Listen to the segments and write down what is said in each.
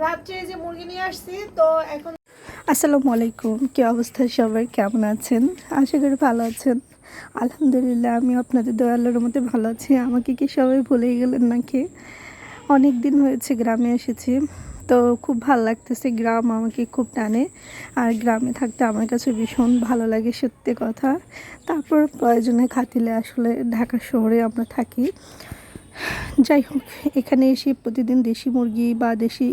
রাত্রে যে মুরগি নিয়ে আসছি, তো এখন আসসালামু আলাইকুম। কি অবস্থা সবাই? কেমন আছেন? আশা করি ভালো আছেন। আলহামদুলিল্লাহ আমি আপনাদের দয়া আল্লাহর মধ্যে ভালো আছি। আমাকে কি সবাই ভুলে গেলেন নাকি? অনেক দিন হয়েছে, গ্রামে এসেছি। তো খুব ভালো লাগতেছে, গ্রাম আমাকে খুব টানে। আর গ্রামে থাকতে আমার কাছে ভীষণ ভালো লাগে, সত্যি কথা। তারপর প্রয়োজনে খাতিলে আসলে ঢাকা শহরে আমরা থাকি। যাই হোক, এখানে এসে প্রতিদিন দেশি মুরগি বা দেশি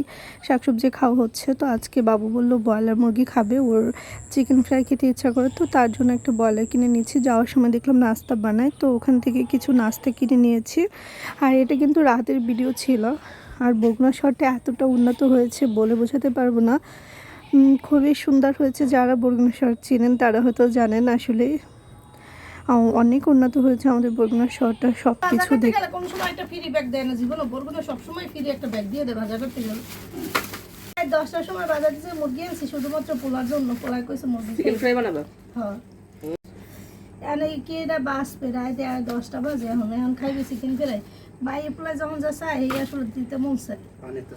শাকসবজি খাওয়া হচ্ছে। তো আজকে বাবু বলল ব্রয়লার মুরগি খাবে, ওর চিকেন ফ্রাই খেতে ইচ্ছা করে। তো তার জন্য একটা ব্রয়লার কিনে নিয়েছি, যাওয়ার সময় দেখলাম নাস্তা বানায়। তো ওখান থেকে কিছু নাস্তা কিনে নিয়েছি। আর এটা কিন্তু রাতের ভিডিও ছিল। আর বগুড়া শহরটা এতটা উন্নত হয়েছে বলে বোঝাতে পারব না। খুবই সুন্দর হয়েছে। যারা বরগুনা শহর চিনেন, তারা হয়তো জানেন আসলে অনেক উন্নত হয়েছে আমাদের বরগুনা শহরটা সব কিছু দেখ। কোনো সময় একটা ফ্রি ব্যাগ দেয় না জীবনে বলব সবসময় ফ্রি একটা ব্যাগ দিয়ে দেয় বাজার করতে গেলে। এই দশটার সময় বাজার দিচ্ছে মুরগি আনছি শুধুমাত্র পোলার জন্য পোলায় কইছে মুরগি চিকেন ফ্রাই বানাবো? হ্যাঁ। এনে কি এটা বাস পেরাই দেয় দশটা বাজে এখন এখন খাইবে চিকেন ফ্রাই বাই পোলায় যখন যা চাই এই আসলে দিতে মন তো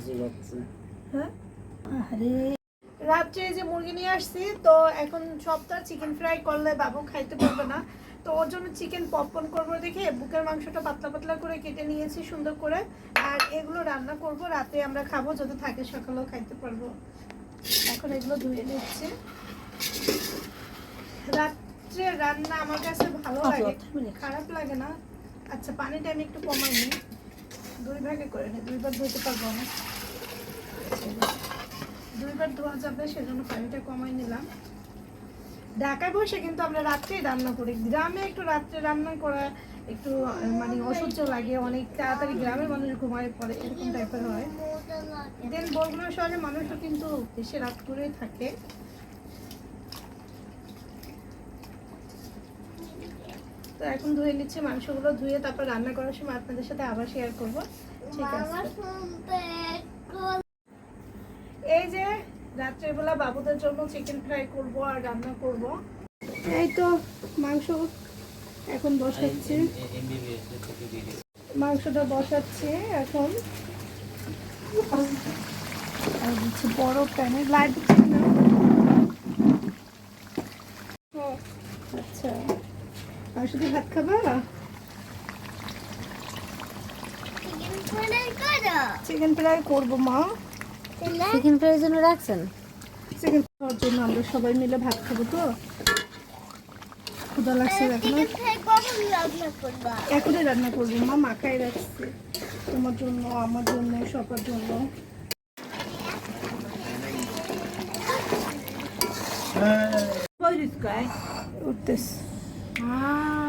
হ্যাঁ? আরে রাত্রে এই যে মুরগি নিয়ে আসছি তো এখন সপ্তাহ চিকেন ফ্রাই করলে বাবু খাইতে পারবে না। তো ওর জন্য চিকেন পপকর্ন করব দেখে বুকের মাংসটা পাতলা পাতলা করে কেটে নিয়েছি সুন্দর করে। আর এগুলো রান্না করব রাতে আমরা খাব যদি থাকে সকালেও খাইতে পারব। এখন এগুলো ধুয়ে নিচ্ছি। রাত্রে রান্না আমার কাছে ভালো লাগে খারাপ লাগে না। আচ্ছা পানিটা আমি একটু কমাই নিই। দুই ভাগে করে নিই দুইবার ধুতে পারব না। দুইবার ধোয়া যাবে, সেজন্য পানিটা কমাই নিলাম। ঢাকায় বসে কিন্তু আমরা রাত্রেই রান্না করি। গ্রামে একটু রাত্রে রান্না করা একটু মানে অসহ্য লাগে, অনেক তাড়াতাড়ি গ্রামের মানুষ ঘুমায় পড়ে, এরকম টাইপের হয়। দেন বগুড়া শহরে মানুষও কিন্তু বেশি রাত করেই থাকে। তো এখন ধুয়ে নিচ্ছে মাংসগুলো, ধুয়ে তারপর রান্না করার সময় আপনাদের সাথে আবার শেয়ার করব। ঠিক আছে। রাত্রেবেলা বাবুদের জন্য চিকেন ফ্রাই করব আর রান্না করব। এই তো মাংস এখন বসাচ্ছি। মাংসটা বসাচ্ছি এখন। আর বড় প্যানে লাইট দিচ্ছি না। ও, আচ্ছা। আর শুধু ভাত খাবা? চিকেন ফ্রাই করব মা। চিকেন ফ্রাইয়ের জন্য রাখছেন? চিকেন খাওয়ার জন্য আমরা সবাই মিলে ভাত খাব তো? ক্ষুদা লাগছে এখন এখনই রান্না করব। মা মাখাই রাখছে। তোমার জন্য আমার জন্য সবার জন্য।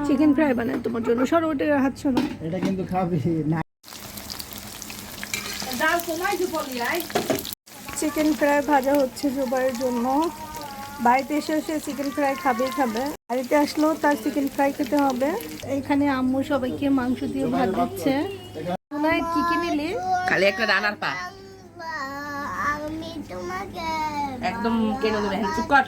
চিকেন ফ্রাই বানাই তোমার জন্য। সরো ওটা হাত সরো। এটা কিন্তু খাবি না। ডাল কমাইছি বলি আই চিকেন ফ্রাই ভাজা হচ্ছে সবার জন্য। বাড়িতে এসে সে চিকেন ফ্রাই খাবেই খাবে। বাড়িতে আসলেও তার চিকেন ফ্রাই খেতে হবে। এখানে আম্মু সবাইকে মাংস দিয়ে ভাত দিচ্ছে। কি কি নিলি? খালি একটা রানার পা। আমি তোমাকে একদম কেন দেবে। হ্যাঁ চুপ কর।